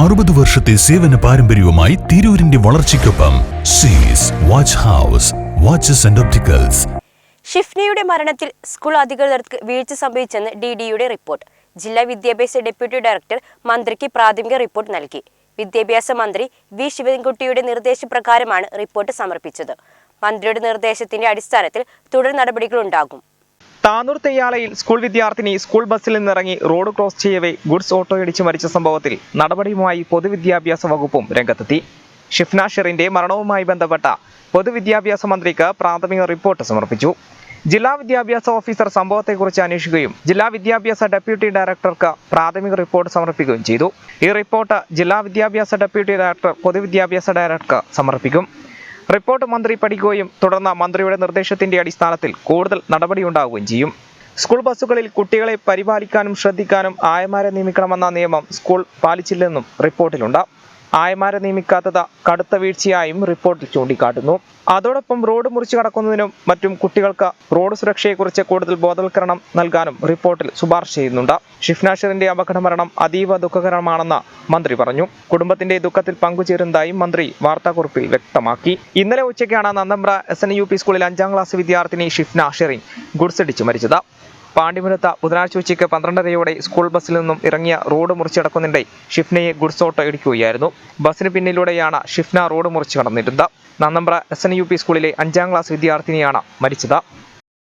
അറുപത് വർഷത്തെ സേവന പാരമ്പര്യവുമായി തിരൂരിന്റെ വളർച്ചയ്ക്കൊപ്പം Sees watch house watches and opticals ഷിഫ്നയുടെ മരണത്തിൽ സ്കൂൾ അധികൃതർക്ക് വീഴ്ച സംഭവിച്ചെന്ന് ഡി ഡിയുടെ റിപ്പോർട്ട്. ജില്ലാ വിദ്യാഭ്യാസ ഡെപ്യൂട്ടി ഡയറക്ടർ മന്ത്രിക്ക് പ്രാഥമിക റിപ്പോർട്ട് നൽകി. വിദ്യാഭ്യാസ മന്ത്രി വി. ശിവൻകുട്ടിയുടെ നിർദ്ദേശപ്രകാരമാണ് റിപ്പോർട്ട് സമർപ്പിച്ചത്. മന്ത്രിയുടെ നിർദ്ദേശത്തിന്റെ അടിസ്ഥാനത്തിൽ തുടർ നടപടികളുണ്ടാകും. താനൂർ തെയ്യാലയിൽ സ്കൂൾ വിദ്യാർത്ഥിനി സ്കൂൾ ബസ്സിൽ നിന്നിറങ്ങി റോഡ് ക്രോസ് ചെയ്യവേ ഗുഡ്സ് ഓട്ടോയിടിച്ച് മരിച്ച സംഭവത്തിൽ നടപടിയുമായി പൊതുവിദ്യാഭ്യാസ വകുപ്പും രംഗത്തെത്തി. ഷിഫ്ന ഷെറിന്റെ മരണവുമായി ബന്ധപ്പെട്ട പൊതുവിദ്യാഭ്യാസ മന്ത്രിക്ക് പ്രാഥമിക റിപ്പോർട്ട് സമർപ്പിച്ചു. ജില്ലാ വിദ്യാഭ്യാസ ഓഫീസർ സംഭവത്തെക്കുറിച്ച് അന്വേഷിക്കുകയും ജില്ലാ വിദ്യാഭ്യാസ ഡെപ്യൂട്ടി ഡയറക്ടർക്ക് പ്രാഥമിക റിപ്പോർട്ട് സമർപ്പിക്കുകയും ചെയ്തു. ഈ റിപ്പോർട്ട് ജില്ലാ വിദ്യാഭ്യാസ ഡെപ്യൂട്ടി ഡയറക്ടർ പൊതുവിദ്യാഭ്യാസ ഡയറക്ടർക്ക് സമർപ്പിക്കും. റിപ്പോർട്ട് മന്ത്രി പഠിക്കുകയും തുടർന്ന് മന്ത്രിയുടെ നിർദ്ദേശത്തിന്റെ അടിസ്ഥാനത്തിൽ കൂടുതൽ നടപടിയുണ്ടാവുകയും ചെയ്യും. സ്കൂൾ ബസ്സുകളിൽ കുട്ടികളെ പരിപാലിക്കാനും ശ്രദ്ധിക്കാനും ആയമാരെ നിയമിക്കണമെന്ന നിയമം സ്കൂൾ പാലിച്ചില്ലെന്നും റിപ്പോർട്ടിലുണ്ട്. ആയമാരെ നിയമിക്കാത്തത് കടുത്ത വീഴ്ചയായും റിപ്പോർട്ടിൽ ചൂണ്ടിക്കാട്ടുന്നു. അതോടൊപ്പം റോഡ് മുറിച്ചു കടക്കുന്നതിനും മറ്റും കുട്ടികൾക്ക് റോഡ് സുരക്ഷയെക്കുറിച്ച് കൂടുതൽ ബോധവൽക്കരണം നൽകാനും റിപ്പോർട്ടിൽ ശുപാർശ ചെയ്യുന്നുണ്ട്. ഷിഫ്നാഷറിന്റെ അപകട മരണം അതീവ ദുഃഖകരമാണെന്ന് മന്ത്രി പറഞ്ഞു. കുടുംബത്തിന്റെ ദുഃഖത്തിൽ പങ്കുചേരുന്നതായും മന്ത്രി വാർത്താക്കുറിപ്പിൽ വ്യക്തമാക്കി. ഇന്നലെ ഉച്ചയ്ക്കാണ് Nannambra S N U P സ്കൂളിൽ അഞ്ചാം ക്ലാസ് വിദ്യാർത്ഥിനി ഷിഫ്ന ഷെറിൻ ഗുഡ്സിടിച്ചു മരിച്ചത്. പാണ്ടിമുനത്ത് ബുധനാഴ്ച ഉച്ചയ്ക്ക് പന്ത്രണ്ടരയോടെ സ്കൂൾ ബസ്സിൽ നിന്നും ഇറങ്ങിയ റോഡ് മുറിച്ചടക്കുന്നിടെ ഷിഫ്നയെ ഗുഡ്സ് ഓട്ടോ ഇടിക്കുകയായിരുന്നു. ബസ്സിന് പിന്നിലൂടെയാണ് ഷിഫ്ന റോഡ് മുറിച്ച് കടന്നിരുന്നത്. Nannambra S N U P സ്കൂളിലെ അഞ്ചാം ക്ലാസ് വിദ്യാർത്ഥിനിയാണ് മരിച്ചത്.